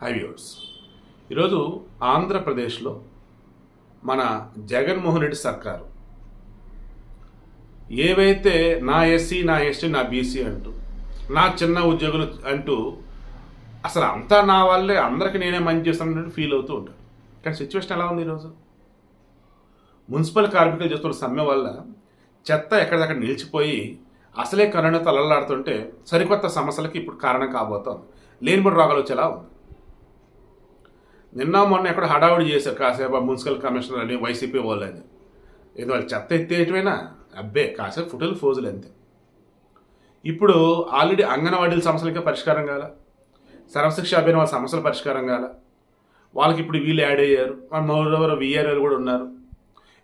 High viewers ఈరోజు ఆంధ్రప్రదేశ్లో మన జగన్మోహన్ రెడ్డి సర్కారు ఏవైతే నా ఎస్సీ నా ఎస్టీ నా బీసీ అంటూ నా చిన్న ఉద్యోగులు అంటూ అసలు అంతా నా వల్లే అందరికీ నేనే మంచి చేస్తానని ఫీల్ అవుతూ ఉంటారు. కానీ సిచ్యువేషన్ ఎలా ఉంది ఈరోజు? మున్సిపల్ కార్మికులు చేస్తున్న సమ్మె వల్ల చెత్త ఎక్కడిదక్కడ నిలిచిపోయి అసలే కరోనా తలలాడుతుంటే సరికొత్త సమస్యలకి ఇప్పుడు కారణం కాబోతోంది. లేనిపడి రోగాలు వచ్చేలా ఉంది. నిన్న మొన్న ఎక్కడ హడావుడి చేశారు కాసేపు మున్సిపల్ కమిషనర్ అని వైసీపీ వాళ్ళు అని ఏదో వాళ్ళు చెత్త ఎత్తేయటమేనా? అబ్బే కాసేపు ఫోటోలు ఫోజులు అంతే. ఇప్పుడు ఆల్రెడీ అంగన్వాడీల సమస్యలకే పరిష్కారం కాల. సర్వశిక్ష అభియాన్ వాళ్ళ సమస్యల పరిష్కారం కాల. వాళ్ళకి ఇప్పుడు వీళ్ళు యాడ్ అయ్యారు. మరోవర్ విఆర్ఎల్ కూడా ఉన్నారు.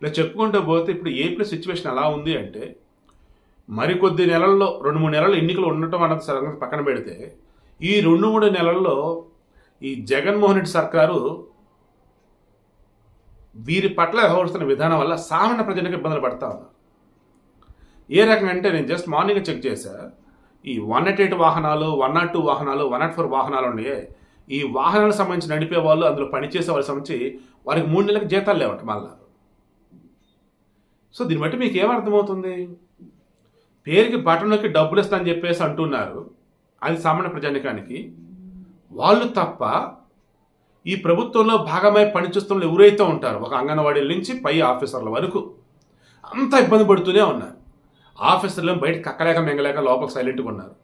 ఇలా చెప్పుకుంటూ పోతే ఇప్పుడు ఏపీ సిచ్యువేషన్ ఎలా ఉంది అంటే మరికొద్ది నెలల్లో రెండు మూడు నెలలు ఎన్నికలు ఉండటం అన్నది సరంగా పక్కన పెడితే ఈ రెండు మూడు నెలల్లో ఈ జగన్మోహన్ రెడ్డి సర్కారు వీరి పట్ల వ్యవహరిస్తున్న విధానం వల్ల సామాన్య ప్రజలకు ఇబ్బందులు పడతా ఉన్నారు. ఏ రకంగా అంటే నేను జస్ట్ మార్నింగ్ చెక్ చేశా. ఈ వన్ నాట్ ఎయిట్ వాహనాలు వన్ నాట్ టూ వాహనాలు వన్ నాట్ ఫోర్ వాహనాలు ఉన్నాయి. ఈ వాహనాలకు సంబంధించి నడిపే వాళ్ళు అందులో పనిచేసే వాళ్ళకి సంబంధించి వారికి మూడు నెలలకు జీతాలు లేవట మళ్ళా. సో దీన్ని బట్టి మీకు ఏమర్థమవుతుంది? పేరుకి బటన్లోకి డబ్బులు ఇస్తానని చెప్పేసి అంటున్నారు. అది సామాన్య ప్రజానికానికి. వాళ్ళు తప్ప ఈ ప్రభుత్వంలో భాగమై పనిచేస్తున్న ఎవరైతే ఉంటారో ఒక అంగన్వాడీల నుంచి పై ఆఫీసర్ల వరకు అంత ఇబ్బంది పడుతూనే ఉన్నారు. ఆఫీసర్లు బయట కక్కలేక మెంగలేక లోపల సైలెంట్గా ఉన్నారు.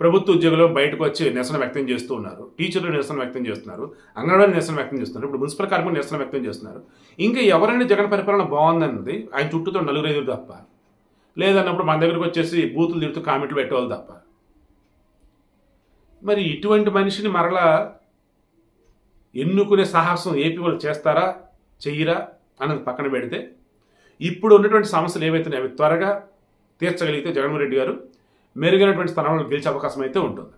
ప్రభుత్వ ఉద్యోగులు బయటకు వచ్చి నిరసన వ్యక్తం చేస్తూ ఉన్నారు. టీచర్లు నిరసన వ్యక్తం చేస్తున్నారు. అంగన్వాడీ నిరసన వ్యక్తం చేస్తున్నారు. ఇప్పుడు మున్సిపల్ కార్మికులు నిరసన వ్యక్తం చేస్తున్నారు. ఇంకా ఎవరైనా జగన్ పరిపాలన బాగుందన్నది ఆయన చుట్టూతో నలుగురు ఐదుగురు తప్ప. లేదన్నప్పుడు మన దగ్గరకు వచ్చేసి బూతులు తిడుతూ కామెంట్లు పెట్టేవాళ్ళు తప్ప. మరి ఇటువంటి మనిషిని మరలా ఎన్నుకునే సాహసం ఏపీ వాళ్ళు చేస్తారా చెయ్యరా అన్నది పక్కన పెడితే ఇప్పుడు ఉన్నటువంటి సమస్యలు ఏవైతున్నాయి అవి త్వరగా తీర్చగలిగితే జగన్మోహన్ రెడ్డి గారు మెరుగైనటువంటి స్థానంలో గెలిచే అవకాశం అయితే ఉంటుంది.